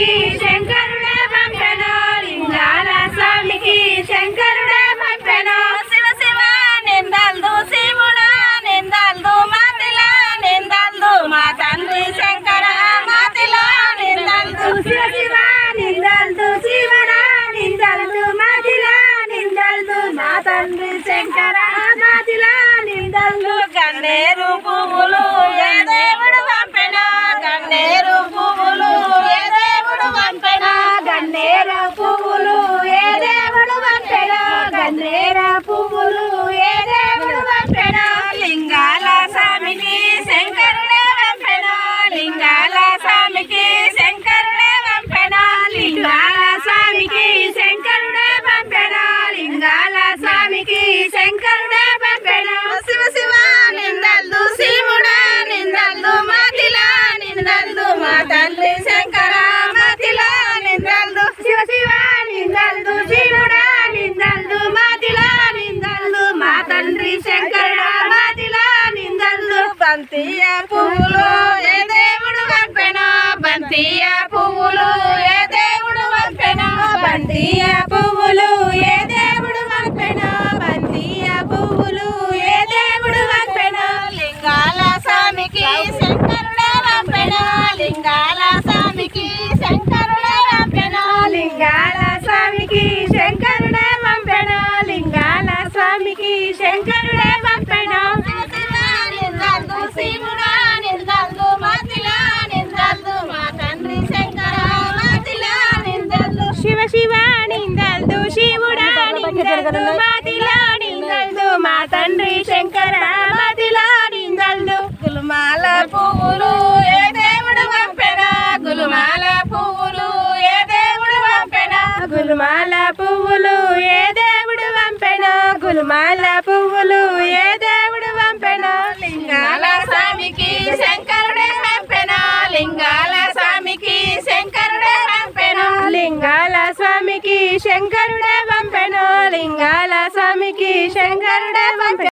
స్వామికి శంకరుడే పంపెను లింగాల స్వామికి శంకరుడే పంపెను శివ శివ నిందల్దు శివుడా నిందల్దు మాతిలా నిందల్దు మా తండ్రి శంకర మాతిలా నిందల్దు శివ శివ నిందల్దు శివుడా నిందల్దు మాతిలా నిందల్దు మా తండ్రి శంకర మాతిలా నిందల్దు గన్నేరు పువ్వులు స్వామికి శంకరుడే పంపెనా శివ శివ నిందల్దు శివుడా నిందల్దు మాతిలా నిందల్దు మా తండ్రి శంకర మాతిలా నిందల్దు శివ శివ నిందల్దు శివుడా నిందల్దు మాతిలా నిందల్దు మా తండ్రి శంకర మాతిలా నిందల్దు బంతియ పువ్వులు ఏ దేవుడు పంపెనా? బంతియ పువ్వులు ఏ శంకర శంకరుడే పంపెడా శివ శివ నిందల్దు శివుడా నిందల్దు నిందల్దు మా తండ్రి శంకర నిందల్దు. గులుమాల పువ్వులు ఏ దేవుడు పంపెనా? గులుమాల పువ్వులు ఏ దేవుడు పంపెనా? గులుమాల పువ్వులు మాల పువ్వులు ఏ దేవుడు వంపెనో లింగాల స్వామికి శంకరుడే పంపెన. లింగాల స్వామికి శంకరుడే పంపెనా. లింగాల స్వామికి శంకరుడే పంపెనో. లింగాల స్వామికి శంకరుడే పంపె